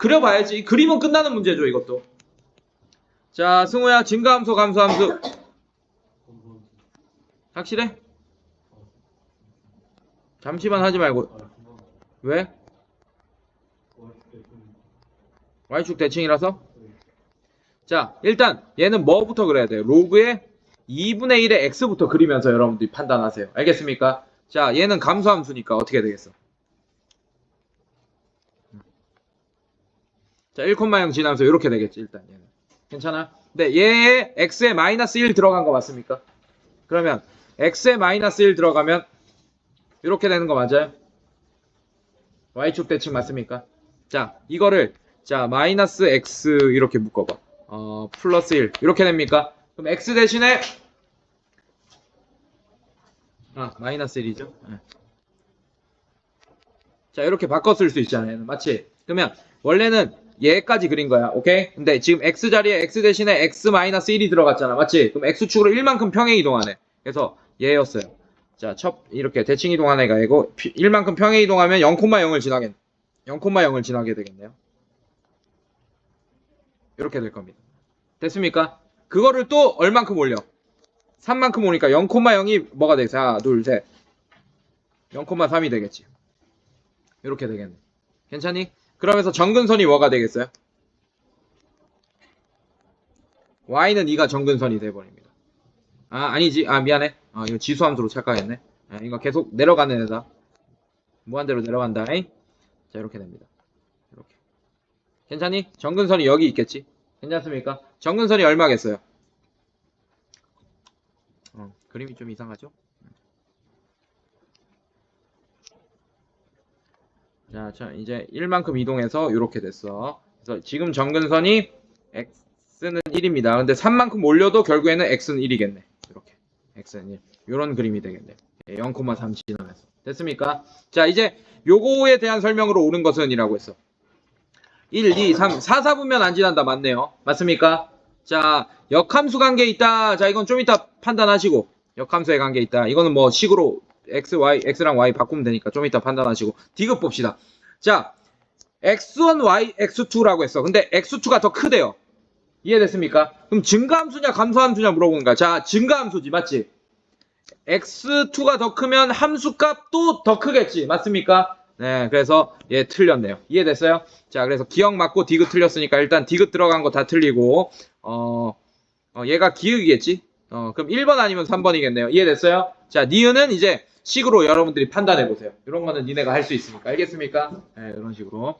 그려봐야지. 이 그림은 끝나는 문제죠, 이것도. 자, 승우야, 증가함수, 감소함수. 확실해? 잠시만 하지 말고. 왜? y축 대칭이라서? 자, 일단 얘는 뭐부터 그려야 돼요? 로그의 2분의 1의 x부터 그리면서 여러분들이 판단하세요. 알겠습니까? 자, 얘는 감소함수니까 어떻게 되겠어? 자, 1,0 지나면서 이렇게 되겠지, 일단 얘는. 괜찮아? 근데 얘에 x에 마이너스 1 들어간 거 맞습니까? 그러면 x에 마이너스 1 들어가면 이렇게 되는 거 맞아요? y축 대칭 맞습니까? 자, 이거를 자, 마이너스 x 이렇게 묶어봐. 어, 플러스 1 이렇게 됩니까? 그럼 x 대신에 아, 마이너스 1이죠. 자, 이렇게 쓸수 있잖아요. 맞지? 그러면 원래는 얘까지 그린 거야. 오케이? 근데 지금 x 자리에 x 대신에 x 마이너스 1이 들어갔잖아. 맞지? 그럼 x축으로 1만큼 평행 이동하네. 그래서 얘였어요. 자, 첫 이렇게 대칭 이동하는 애가 얘고 1만큼 평행 이동하면 0,0을 지나겠 0,0을 지나게 되겠네요. 이렇게 될 겁니다. 됐습니까? 그거를 또 얼만큼 올려? 3만큼 오니까 0,0이 뭐가 되겠어? 하나, 둘, 셋. 0,3이 되겠지. 이렇게 되겠네. 괜찮니? 그러면서 정근선이 뭐가 되겠어요? y는 2가 정근선이 돼버립니다. 아, 아니지. 아, 미안해. 아, 이거 지수함수로 착각했네. 아, 이거 계속 내려가는 애다. 무한대로 내려간다. 잉? 자, 이렇게 됩니다. 이렇게. 괜찮니? 정근선이 여기 있겠지? 괜찮습니까? 정근선이 얼마겠어요? 어, 그림이 좀 이상하죠? 자, 자, 이제 1만큼 이동해서 이렇게 됐어. 그래서 지금 정근선이 x는 1입니다. 근데 3만큼 올려도 결국에는 x는 1이겠네. 이렇게. x는 1. 이런 그림이 되겠네. 0,3 지나면서. 됐습니까? 자, 이제 요거에 대한 설명으로 옳은 것은 이라고 했어. 1, 2, 3, 4, 4분면 안 지난다. 맞네요. 맞습니까? 자, 역함수 관계 있다. 자, 이건 좀 이따 판단하시고. 역함수의 관계 있다. 이거는 뭐 식으로 x, y, x랑 y 바꾸면 되니까 좀 이따 판단하시고. 디귿 봅시다. 자, x1, y, x2라고 했어. 근데 x2가 더 크대요. 이해됐습니까? 그럼 증가함수냐 감소함수냐 물어보는 거야. 자, 증가함수지. 맞지? x2가 더 크면 함수값도 더 크겠지. 맞습니까? 네, 그래서 얘 틀렸네요. 이해됐어요? 자, 그래서 기억 맞고 디귿 틀렸으니까 일단 디귿 들어간 거 다 틀리고 어, 어, 얘가 기억이겠지? 어, 그럼 1번 아니면 3번이겠네요. 이해됐어요? 자, 니은은 이제 식으로 여러분들이 판단해 보세요. 이런 거는 니네가 할 수 있으니까. 알겠습니까? 네, 이런 식으로.